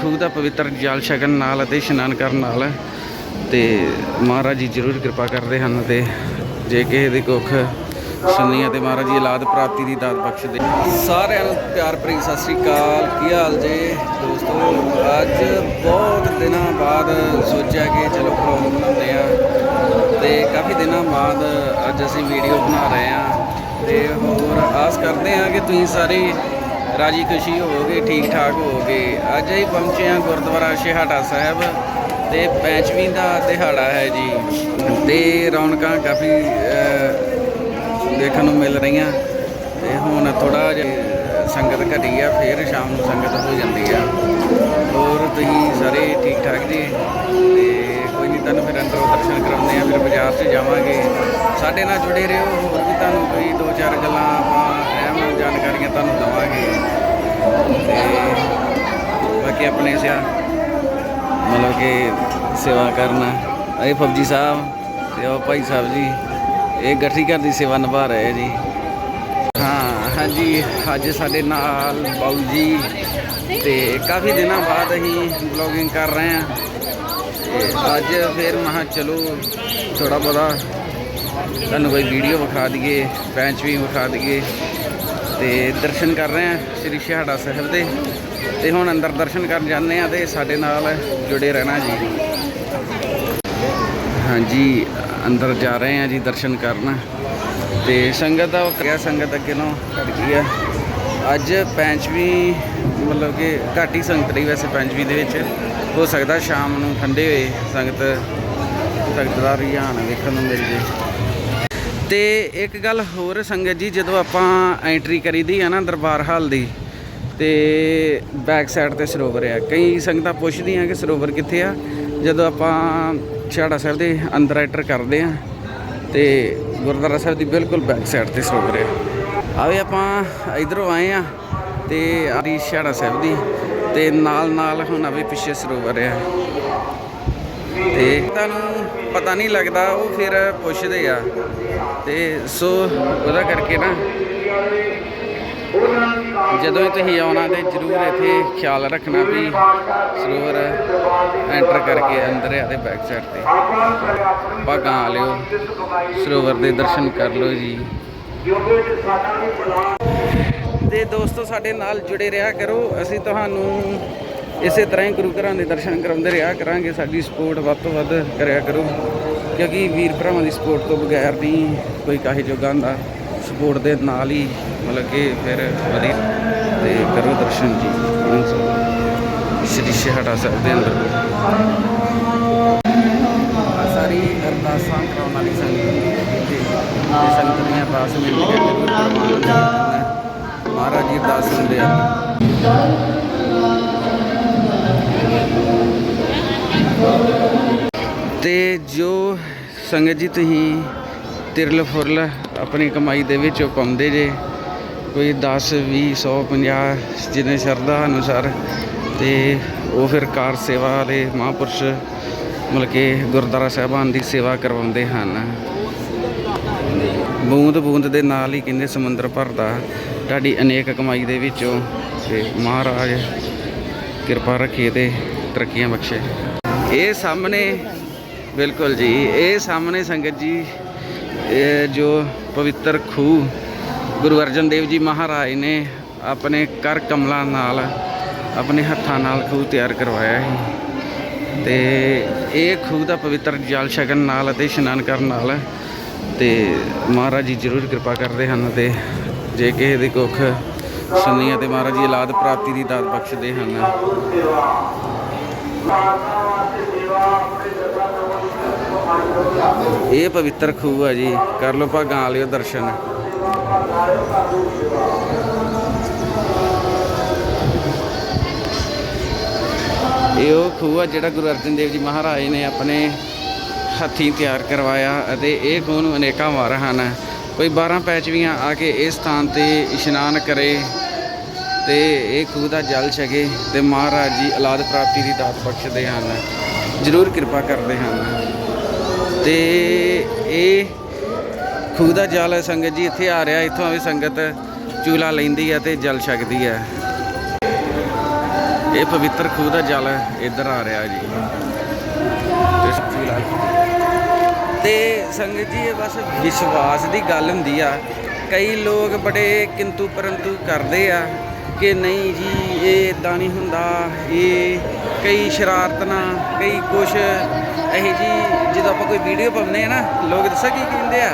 ਖੂਹ ਦਾ ਪਵਿੱਤਰ ਜਲ ਛਕਣ ਨਾਲ ਅਤੇ ਇਸ਼ਨਾਨ ਕਰਨ ਨਾਲ ਤੇ ਮਹਾਰਾਜ ਜੀ ਜ਼ਰੂਰ ਕਿਰਪਾ ਕਰਦੇ ਹਨ ਤੇ ਜੇ ਕਿਸੇ ਦੀ ਕੁੱਖ ਸੁਣੀ ਤੇ ਮਹਾਰਾਜ ਜੀ ਔਲਾਦ ਪ੍ਰਾਪਤੀ ਦੀ ਦਾਤ ਬਖਸ਼ਦੇ ਸਾਰਿਆਂ ਨੂੰ ਪਿਆਰ ਭਰੀ ਸਤਿ ਸ੍ਰੀ ਅਕਾਲ। ਕੀ ਹਾਲ ਜੇ? ਦੋਸਤੋ, ਅੱਜ ਬਹੁਤ ਦਿਨਾਂ ਬਾਅਦ ਸੋਚਿਆ ਕਿ ਚਲੋ ਪ੍ਰੋਗਰਾਮ ਬਣਾਉਂਦੇ ਆ ਤੇ ਕਾਫੀ ਦਿਨਾਂ ਬਾਅਦ ਅੱਜ ਅਸੀਂ ਵੀਡੀਓ ਬਣਾ ਰਹੇ ਆ ਤੇ ਹੋਰ ਆਸ ਕਰਦੇ ਆ ਕਿ ਤੁਸੀਂ ਸਾਰੇ ਰਾਜੀ ਖੁਸ਼ੀ ਹੋਵੋਗੇ ਠੀਕ ਠਾਕ ਹੋਵੋਗੇ। ਅੱਜ ਅਸੀਂ ਪਹੁੰਚੇ ਆ ਗੁਰਦੁਆਰਾ ਸ਼ਹਾਟਾ ਸਾਹਿਬ ਤੇ ਪੈਂਚਵੀਂ ਦਾ ਦਿਹਾੜਾ ਹੈ ਜੀ। ਤੇ ਰੌਣਕਾਂ ਕਾਫੀ ਦੇਖਣ ਨੂੰ ਮਿਲ ਰਹੀਆਂ। ਤੇ ਹੁਣ ਥੋੜਾ ਜਿਹਾ ਸੰਗਤ ਘਟੀ ਆ, ਫਿਰ ਸ਼ਾਮ ਨੂੰ ਸੰਗਤ ਹੋ ਜਾਂਦੀ ਆ। ਹੋਰ ਤੁਸੀਂ ਸਾਰੇ ਠੀਕ ਠਾਕ ਜੀ? ਤੇ ਕੋਈ ਨਹੀਂ ਤੁਹਾਨੂੰ ਫਿਰ ਅੰਦਰੋਂ ਦਰਸ਼ਨ ਕਰਾਉਂਦੇ ਆ ਫਿਰ ਬਾਜ਼ਾਰ 'ਚ ਜਾਵਾਂਗੇ। ਸਾਡੇ ਨਾਲ ਜੁੜੇ ਰਹੋ, ਹੋਰ ਵੀ ਤੁਹਾਨੂੰ ਕੋਈ ਦੋ ਚਾਰ ਗੱਲਾਂ ਆਪਾਂ ਜਾਣਕਾਰੀਆਂ ਤੁਹਾਨੂੰ ਦਵਾਂਗੇ। ਤੇ ਬਾਕੀ ਆਪਣੇ ਸਿਆ, ਮਤਲਬ ਕਿ ਸੇਵਾ ਕਰਨਾ। ਇਹ ਫੌਜੀ ਸਾਹਿਬ ਤੇ ਉਹ ਭਾਈ ਸਾਹਿਬ ਜੀ, ਇਹ ਗੱਠੀ ਘਰ ਦੀ ਸੇਵਾ ਨਿਭਾ ਰਹੇ ਜੀ। ਹਾਂ, ਹਾਂਜੀ, ਅੱਜ ਸਾਡੇ ਨਾਲ ਬਾਊ ਜੀ ਤੇ ਕਾਫੀ ਦਿਨਾਂ ਬਾਅਦ ਅਸੀਂ ਵਲੌਗਿੰਗ ਕਰ ਰਹੇ ਹਾਂ। ਤੇ ਅੱਜ ਫਿਰ ਮਹਾ ਚਲੋ ਥੋੜਾ ਬਹੁਤਾ ਤੁਹਾਨੂੰ ਕੋਈ ਵੀਡੀਓ ਵਿਖਾ ਦਈਏ ਪੈਂਚ ਵੀ ਵਿਖਾ ਦਈਏ। ਤੇ ਦਰਸ਼ਨ ਕਰ ਰਹੇ ਹਾਂ ਸ੍ਰੀ ਸ਼ਹਾੜਾ ਸਾਹਿਬ ਦੇ। ਤੇ ਹੁਣ ਅੰਦਰ ਦਰਸ਼ਨ ਕਰਨ ਜਾਂਦੇ ਆ ਤੇ ਸਾਡੇ ਨਾਲ ਜੁੜੇ ਰਹਿਣਾ ਜੀ। ਹਾਂਜੀ, ਅੰਦਰ ਜਾ ਰਹੇ ਆ ਜੀ ਦਰਸ਼ਨ ਕਰਨ। ਤੇ ਸੰਗਤ ਦਾ ਉਹ ਕਿਹਾ ਸੰਗਤ ਅੱਗੇ ਨੂੰ ਘਟ ਗਈ ਆ। ਅੱਜ ਪੈਂਚਵੀਂ, ਮਤਲਬ ਕਿ ਘੱਟ ਹੀ ਸੰਗਤ ਰਹੀ ਵੈਸੇ ਪੰਚਵੀਂ ਦੇ ਵਿੱਚ। ਹੋ ਸਕਦਾ ਸ਼ਾਮ ਨੂੰ ਠੰਡੇ ਹੋਏ ਸੰਗਤ ਸੰਗਤ ਦਾ ਰੁਝਾਨ ਵੇਖਣ ਨੂੰ ਮਿਲ ਜੇ। ਤੇ ਇੱਕ ਗੱਲ ਹੋਰ ਸੰਗਤ ਜੀ, ਜਦੋਂ ਆਪਾਂ ਐਂਟਰੀ ਕਰੀਦੀ ਆ ਨਾ ਦਰਬਾਰ ਹਾਲ ਦੀ, ਤੇ ਬੈਕ ਸਾਈਡ ਤੇ ਸਰੋਵਰ ਆ। ਕਈ ਸੰਗਤਾਂ ਪੁੱਛਦੀਆਂ ਕਿ ਸਰੋਵਰ ਕਿੱਥੇ ਆ? ਜਦੋਂ ਆਪਾਂ ਛਾੜਾ ਸਾਹਿਬ ਦੇ ਅੰਦਰ ਐਂਟਰ ਕਰਦੇ ਆ, ਤੇ ਗੁਰਦੁਆਰਾ ਸਾਹਿਬ ਦੀ ਬਿਲਕੁਲ ਬੈਕ ਸਾਈਡ ਤੇ ਸਰੋਵਰ ਆ। ਆਵੇ ਆਪਾਂ ਇਧਰੋਂ ਆਏ ਆ, ਤੇ ਆਰੀ ਛਾੜਾ ਸਾਹਿਬ ਦੀ, ਤੇ ਨਾਲ ਨਾਲ ਹੁਣ ਆਵੇ ਪਿੱਛੇ ਸਰੋਵਰ ਆ। ਤੇ ਤੁਹਾਨੂੰ ਪਤਾ ਨਹੀਂ ਲੱਗਦਾ, ਉਹ ਫਿਰ ਪੁੱਛਦੇ ਆ। ਤੇ ਸੋ ਉਹਦਾ ਕਰਕੇ ਨਾ ਜਦੋਂ ਵੀ ਤੁਸੀਂ ਆਉਣਾ ਤੇ ਜਰੂਰ ਇੱਥੇ ਖਿਆਲ ਰੱਖਣਾ ਵੀ ਸਰੋਵਰ ਐਂਟਰ ਕਰਕੇ ਅੰਦਰ ਆ ਤੇ ਬੈਕ ਸਾਈਡ ਤੇ। ਭਾਗਾਂ ਆ ਲਿਓ, ਸਰੋਵਰ ਦੇ ਦਰਸ਼ਨ ਕਰ ਲਓ ਜੀ। ਤੇ ਦੋਸਤੋ, ਸਾਡੇ ਨਾਲ ਜੁੜੇ ਰਿਹਾ ਕਰੋ। ਅਸੀਂ ਤੁਹਾਨੂੰ ਇਸੇ ਤਰ੍ਹਾਂ ਹੀ ਗੁਰੂ ਘਰਾਂ ਦੇ ਦਰਸ਼ਨ ਕਰਾਉਂਦੇ ਰਿਹਾ ਕਰਾਂਗੇ, ਸਾਡੀ ਸਪੋਰਟ ਵੱਧ ਤੋਂ ਵੱਧ ਕਰਿਆ ਕਰੋ। ਕਿਉਂਕਿ ਵੀਰ ਭਰਾਵਾਂ ਦੀ ਸਪੋਰਟ ਤੋਂ ਬਗੈਰ ਨਹੀਂ ਕੋਈ ਕਾਹੇ ਜੋਗਾ ਹੁੰਦਾ। ਸਪੋਰਟ ਦੇ ਨਾਲ ਹੀ ਮਤਲਬ ਕਿ ਫਿਰ ਵਧੀਆ। ਤੇ ਕਰੋ ਦਰਸ਼ਨ ਜੀ। ਸ਼੍ਰੀ ਸ਼ਹਾੜਾ ਸਾਹਿਬ ਦੇ ਅੰਦਰ। ਸੰਗਤ ਜੀ, ਤੁਸੀਂ ਤਿਰਲ ਫੁਰਲ ਆਪਣੀ ਕਮਾਈ ਦੇ ਵਿੱਚੋਂ ਪਾਉਂਦੇ ਜੇ। ਕੋਈ 10 20 100 50 ਜਿੰਨੇ ਸ਼ਰਧਾ ਅਨੁਸਾਰ ਤੇ ਉਹ ਫਿਰ ਕਾਰ ਸੇਵਾ ਵਾਲੇ ਮਹਾਂਪੁਰਸ਼ ਮਤਲਬ ਕਿ ਗੁਰਦੁਆਰਾ ਸਾਹਿਬਾਨ ਦੀ ਸੇਵਾ ਕਰਵਾਉਂਦੇ ਹਨ। ਬੂੰਦ ਬੂੰਦ ਦੇ ਨਾਲ ਹੀ ਕਹਿੰਦੇ ਸਮੁੰਦਰ ਭਰਦਾ। ਤੁਹਾਡੀ ਅਨੇਕ ਕਮਾਈ ਦੇ ਵਿੱਚੋਂ ਤੇ ਮਹਾਰਾਜ ਕਿਰਪਾ ਰੱਖੇ ਤੇ ਤਰੱਕੀਆਂ ਬਖਸ਼ੇ। ਇਹ ਸਾਹਮਣੇ ਬਿਲਕੁਲ ਜੀ। ਇਹ ਸਾਹਮਣੇ ਸੰਗਤ ਜੀ ਜੋ ਪਵਿੱਤਰ ਖੂਹ ਗੁਰੂ ਅਰਜਨ ਦੇਵ ਜੀ ਮਹਾਰਾਜ ਨੇ ਆਪਣੇ ਕਰ ਕਮਲਾਂ ਨਾਲ, ਆਪਣੇ ਹੱਥਾਂ ਨਾਲ ਖੂਹ ਤਿਆਰ ਕਰਵਾਇਆ ਹੈ ਤੇ ਇਹ ਖੂਹ ਦਾ ਪਵਿੱਤਰ ਜਲ ਛਕਣ ਨਾਲ ਅਤੇ ਇਸ਼ਨਾਨ ਕਰਨ ਨਾਲ ਤੇ ਮਹਾਰਾਜ ਜੀ ਜ਼ਰੂਰ ਕਿਰਪਾ ਕਰਦੇ ਹਨ ਤੇ ਜੇ ਕਿਸੇ ਦੀ ਕੁੱਖ ਸੁਣੀ ਅਤੇ ਮਹਾਰਾਜ ਜੀ ਔਲਾਦ ਪ੍ਰਾਪਤੀ ਦੀ ਦਾਤ ਬਖਸ਼ਦੇ ਹਨ। ਇਹ ਪਵਿੱਤਰ ਖੂਹ ਆ ਜੀ। ਕਰ ਲਓ ਭਾਗਾਂ ਵਾਲਿਓ ਦਰਸ਼ਨ। ਇਹ ਉਹ ਖੂਹ ਆ ਜਿਹੜਾ ਗੁਰੂ ਅਰਜਨ ਦੇਵ ਜੀ ਮਹਾਰਾਜ ਨੇ ਆਪਣੇ ਹੱਥੀਂ ਤਿਆਰ ਕਰਵਾਇਆ ਅਤੇ ਇਹ ਖੂਹ ਨੂੰ ਅਨੇਕਾਂ ਵਾਰ ਹਨ। ਕੋਈ 12 ਪੈਚਵੀਆਂ ਆ ਕੇ ਇਸ ਸਥਾਨ ਤੇ ਇਸ਼ਨਾਨ ਕਰੇ ਤੇ ਇਹ ਖੂਹ ਦਾ ਜਲ ਛਕੇ ਤੇ ਮਹਾਰਾਜ ਜੀ ਔਲਾਦ ਪ੍ਰਾਪਤੀ ਦੀ ਦਾਤ ਬਖਸ਼ਦੇ ਹਨ। ਜ਼ਰੂਰ ਕਿਰਪਾ ਕਰਦੇ ਹਨ। ਤੇ ਇਹ ਖੂਹ ਦਾ ਜਲ ਹੈ ਸੰਗਤ ਜੀ ਇੱਥੇ ਆ ਰਿਹਾ, ਇੱਥੋਂ ਵੀ ਸੰਗਤ ਚੂਲਾ ਲੈਂਦੀ ਹੈ ਤੇ ਜਲ ਛਕਦੀ ਹੈ ਇਹ ਪਵਿੱਤਰ ਖੂਹ ਦਾ ਜਲ ਇੱਧਰ ਆ ਰਿਹਾ ਜੀ। ਤੇ ਸੱਚੀ ਸੰਗਤ ਜੀ, ਇਹ ਬਸ ਵਿਸ਼ਵਾਸ ਦੀ ਗੱਲ ਹੁੰਦੀ ਆ। ਕਈ ਲੋਕ ਬੜੇ ਕਿੰਤੂ ਪਰੰਤੂ ਕਰਦੇ ਆ ਕਿ ਨਹੀਂ ਜੀ, ਇਹ ਇਦਾਂ ਨਹੀਂ ਹੁੰਦਾ, ਇਹ ਕਈ ਸ਼ਰਾਰਤਨਾ ਕਈ ਕੁਛ ਇਹ ਜੀ ਜਦੋਂ ਆਪਾਂ ਕੋਈ ਵੀਡੀਓ ਪਾਉਂਦੇ ਆ ਨਾ, ਲੋਕ ਦੱਸਾਂ ਕੀ ਕਹਿੰਦੇ ਆ?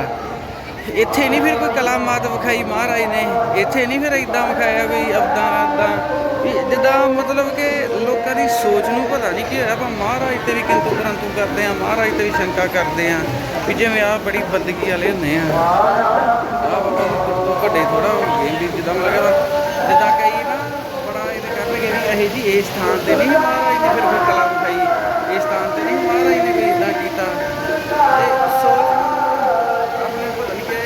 ਇੱਥੇ ਨਹੀਂ ਫਿਰ ਕੋਈ ਕਲਾਮਾਤ ਵਿਖਾਈ ਮਹਾਰਾਜ ਨੇ, ਇੱਥੇ ਨਹੀਂ ਫਿਰ ਇਦਾਂ ਵਿਖਾਇਆ ਵੀ ਅਬਦਾਂ ਅਬਦਾਂ ਵੀ ਜਿੱਦਾਂ ਮਤਲਬ ਕਿ ਲੋਕਾਂ ਦੀ ਸੋਚ ਨੂੰ ਪਤਾ ਨਹੀਂ ਕੀ ਹੋਇਆ, ਆਪਾਂ ਮਹਾਰਾਜ ਤੇ ਵੀ ਕਿੰਤੂ ਪਰੰਤੂ ਕਰਦੇ ਆ, ਮਹਾਰਾਜ ਤੇ ਵੀ ਸ਼ੰਕਾ ਕਰਦੇ ਆ, ਵੀ ਜਿਵੇਂ ਆ ਬੜੀ ਬੰਦਗੀ ਵਾਲੇ ਹੁੰਦੇ ਆ। ਆ ਬਾਬਾ ਵੱਡੇ ਥੋੜਾ ਹੋ ਗਏ, ਵੀ ਜਿੱਦਾਂ ਲੱਗਦਾ, ਜਿੱਦਾਂ ਕਈ ਇਹ ਜੀ ਇਸ ਸਥਾਨ ਤੇ ਨਹੀਂ ਮਹਾਰਾਜ ਨੇ ਫਿਰ ਫਿਰ ਕਲਾ ਵਿਖਾਈ। ਇਸ ਸਥਾਨ ਤੇ ਨਹੀਂ ਮਹਾਰਾਜ ਨੇ ਵੀ ਇਦਾਂ ਕੀਤਾ। ਤੇ ਸੋਚ ਆਪਣੇ ਪਤਾ ਨਹੀਂ ਕਿ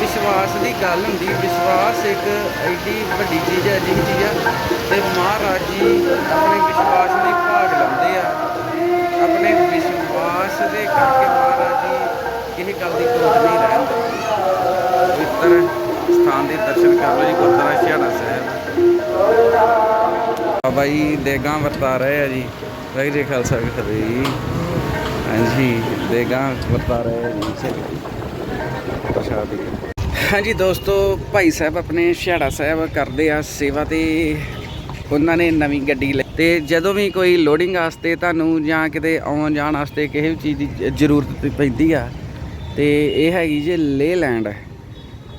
ਵਿਸ਼ਵਾਸ ਦੀ ਗੱਲ ਹੁੰਦੀ। ਵਿਸ਼ਵਾਸ ਇੱਕ ਐਡੀ ਵੱਡੀ ਚੀਜ਼ ਹੈ, ਜਿਹੀ ਚੀਜ਼ ਆ। ਤੇ ਮਹਾਰਾਜ ਜੀ ਆਪਣੇ ਵਿਸ਼ਵਾਸ ਲਈ ਭਾਗ ਲਾਉਂਦੇ ਆ। ਆਪਣੇ ਵਿਸ਼ਵਾਸ ਦੇ ਕਰਕੇ ਮਹਾਰਾਜ ਜੀ ਕਿਸੇ ਗੱਲ ਦੀ ਕੋਟ ਨਹੀਂ ਰਹਿੰਦੇ। ਪਵਿੱਤਰ ਸਥਾਨ ਦੇ ਦਰਸ਼ਨ ਕਰ ਲਓ ਜੀ, ਗੁਰਦੁਆਰਾ ਛਿਆੜਾ ਸਾਹਿਬ। ਬਾਬਾ ਜੀ ਦੇਗਾ ਵਰਤਾ ਰਹੇ ਆ ਜੀ। ਵਾਹਿਗੁਰੂ ਜੀ ਖਾਲਸਾ ਜੀ ਕੀ ਫਤਿਹ। ਜੀ ਹਾਂਜੀ, ਦੇਗਾਂ ਵਰਤਾ ਰਹੇ ਆ ਜੀ। ਪ੍ਰਸ਼ਾਦ ਹਾਂਜੀ ਦੋਸਤੋ, ਭਾਈ ਸਾਹਿਬ ਆਪਣੇ ਛਿਆੜਾ ਸਾਹਿਬ ਕਰਦੇ ਆ ਸੇਵਾ ਤੇ। ਉਹਨਾਂ ਨੇ ਨਵੀਂ ਗੱਡੀ ਲਈ। ਤੇ ਜਦੋਂ ਵੀ ਕੋਈ ਲੋਡਿੰਗ ਵਾਸਤੇ ਤੁਹਾਨੂੰ ਜਾਂ ਕਿਤੇ ਆਉਣ ਜਾਣ ਵਾਸਤੇ ਕਿਸੇ ਵੀ ਚੀਜ਼ ਦੀ ਜ਼ਰੂਰਤ ਪੈਂਦੀ ਆ, ਤੇ ਇਹ ਹੈਗੀ ਜੇ ਲੇ ਲੈਂਡ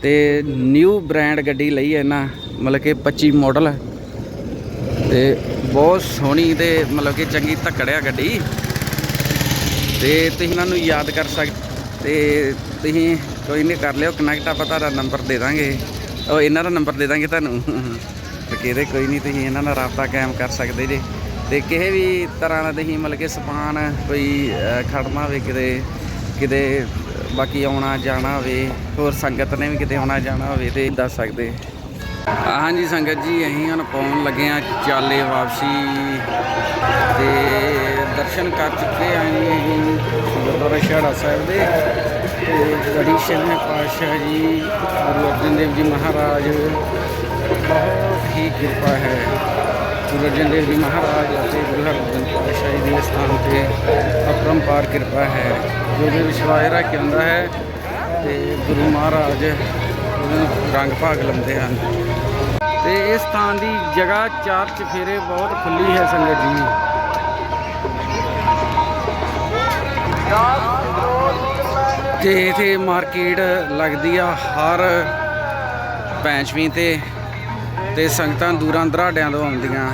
ਤੇ ਨਿਊ ਬ੍ਰਾਂਡ ਗੱਡੀ ਲਈ ਹੈ ਇਹਨਾਂ, ਮਤਲਬ ਕਿ 25 ਮਾਡਲ ਤੇ ਬਹੁਤ ਸੋਹਣੀ ਤੇ ਮਤਲਬ ਕਿ ਚੰਗੀ ਧੱਕੜਿਆ ਗੱਡੀ। ਤੇ ਤੁਸੀਂ ਇਹਨਾਂ ਨੂੰ ਯਾਦ ਕਰ ਸਕਦੇ ਤੇ ਤੁਸੀਂ ਕੋਈ ਨਹੀਂ ਕਰ ਲਿਓ ਕਨੈਕਟ ਆਪਾਂ ਤੁਹਾਡਾ ਨੰਬਰ ਦੇ ਦਾਂਗੇ। ਉਹ ਇਹਨਾਂ ਦਾ ਨੰਬਰ ਦੇ ਦਾਂਗੇ ਤੁਹਾਨੂੰ। ਤੇ ਕਿਹਦੇ ਕੋਈ ਨਹੀਂ ਤੁਸੀਂ ਇਹਨਾਂ ਨਾਲ ਰਾਬਤਾ ਕਾਇਮ ਕਰ ਸਕਦੇ ਜੇ। ਤੇ ਕਿਸੇ ਵੀ ਤਰ੍ਹਾਂ ਦਾ ਤੁਸੀਂ ਮਤਲਬ ਕਿ ਸਮਾਨ ਕੋਈ ਅਹ, ਖੜਨਾ ਹੋਵੇ ਕਿਤੇ ਕਿਤੇ ਬਾਕੀ ਆਉਣਾ ਜਾਣਾ ਹੋਵੇ ਹੋਰ ਸੰਗਤ ਨੇ ਵੀ ਕਿਤੇ ਆਉਣਾ ਜਾਣਾ ਹੋਵੇ ਤੇ ਦੱਸ ਸਕਦੇ। ਹਾਂਜੀ ਸੰਗਤ ਜੀ, ਅਸੀਂ ਹੁਣ ਪਾਉਣ ਲੱਗੇ ਆ ਚਾਲੇ ਵਾਪਸੀ ਤੇ ਦਰਸ਼ਨ ਕਰ ਚੁੱਕੇ ਹਾਂ ਜੀ ਅਸੀਂ ਗੁਰਦੁਆਰਾ ਸ਼ਹਿੜਾ ਸਾਹਿਬ ਦੇ। ਤੇ ਬੜੀ ਛੇਵੇਂ ਪਾਤਸ਼ਾਹ ਜੀ, ਗੁਰੂ ਅਰਜਨ ਦੇਵ ਜੀ ਮਹਾਰਾਜ, ਬਹੁਤ ਹੀ ਕਿਰਪਾ ਹੈ। ਗੁਰੂ ਅਰਜਨ ਦੇਵ ਜੀ ਮਹਾਰਾਜ ਅਤੇ ਗੁਰੂ ਹਰਗੋਬਿੰਦ ਪਾਤਸ਼ਾਹ ਜੀ ਦੇ ਸਥਾਨ ਤੇ ਅਪਰੰਪਾਰ ਕਿਰਪਾ ਹੈ। ਜੋ ਵੀ ਵਿਸ਼ਵਾਸ ਰੱਖ ਕੇ ਆਉਂਦਾ ਹੈ ਤੇ ਗੁਰੂ ਮਹਾਰਾਜ ਉਹਨੂੰ ਰੰਗ ਭਾਗ ਲਾਉਂਦੇ ਹਨ। ਤੇ ਇਸ ਸਥਾਨ ਦੀ ਜਗ੍ਹਾ ਚਾਰ ਚਫੇਰੇ ਬਹੁਤ ਖੁੱਲੀ ਹੈ ਸੰਗਤ ਜੀ। ਤੇ ਇਥੇ ਮਾਰਕੀਟ ਲੱਗਦੀ ਆ ਹਰ ਪੈਂਚਵੀਂ ਤੇ ਤੇ ਸੰਗਤਾਂ ਦੂਰਾਂ ਦਰਾਡਿਆਂ ਤੋਂ ਆਉਂਦੀਆਂ।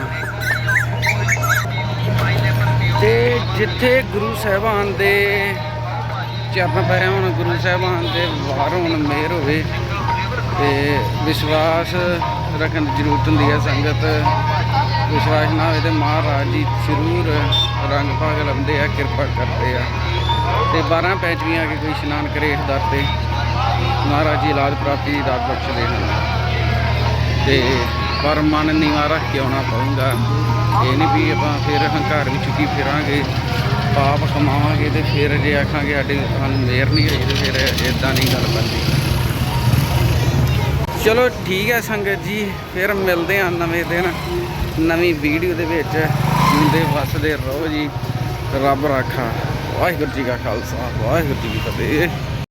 ਤੇ ਜਿੱਥੇ ਗੁਰੂ ਸਾਹਿਬਾਨ ਦੇ ਚਰਨ ਪਏ ਹੋਣ, ਗੁਰੂ ਸਾਹਿਬਾਨ ਦੇ ਵਾਰ ਹੋਣ, ਮਿਹਰ ਹੋਵੇ ਤੇ ਵਿਸ਼ਵਾਸ ਰੱਖਣ ਦੀ ਜ਼ਰੂਰਤ ਹੁੰਦੀ ਹੈ। ਸੰਗਤ ਵਿਸ਼ਵਾਸ ਨਾ ਹੋਵੇ ਤੇ ਮਹਾਰਾਜ ਜੀ ਜ਼ਰੂਰ ਰੰਗ ਭਾਗ ਲਾਉਂਦੇ ਆ, ਕਿਰਪਾ ਕਰਦੇ ਆ। ਤੇ 12 ਪੈਂਚਵੀਂ ਆ ਕੇ ਕੋਈ ਇਸ਼ਨਾਨ ਕਰੇ ਇਸ ਦਰ ਤੇ। ਮਹਾਰਾਜ ਜੀ ਇਲਾਜ ਪ੍ਰਾਪਤੀ ਦੀ ਦਾਤ ਬਖਸ਼ਦੇ ਹਨ। ਤੇ ਪਰ ਮਨ ਨੀਵਾ ਰੱਖ ਕੇ ਆਉਣਾ ਪਊਗਾ। ਇਹ ਨਹੀਂ ਵੀ ਆਪਾਂ ਫਿਰ ਹੰਕਾਰ ਵਿੱਚ ਕੀ ਫਿਰਾਂਗੇ, ਪਾਪ ਕਮਾਵਾਂਗੇ ਤੇ ਫਿਰ ਜੇ ਆਖਾਂਗੇ ਸਾਡੀ ਸਾਨੂੰ ਮੇਰ ਨਹੀਂ ਹੋਈ ਤੇ ਫਿਰ ਇਦਾਂ ਨਹੀਂ ਗੱਲ ਬਣਦੀ। ਚਲੋ ਠੀਕ ਹੈ ਸੰਗਤ ਜੀ, ਫਿਰ ਮਿਲਦੇ ਹਾਂ ਨਵੇਂ ਦਿਨ। ਨਵੀਂ ਵੀਡੀਓ ਦੇ ਵਿੱਚ। ਜਿੰਦੇ ਵਸਦੇ ਰਹੋ ਜੀ। ਰੱਬ ਰਾਖਾ। ਵਾਹਿਗੁਰੂ ਜੀ ਕਾ ਖਾਲਸਾ। ਵਾਹਿਗੁਰੂ ਜੀ ਕੀ ਫਤਿਹ।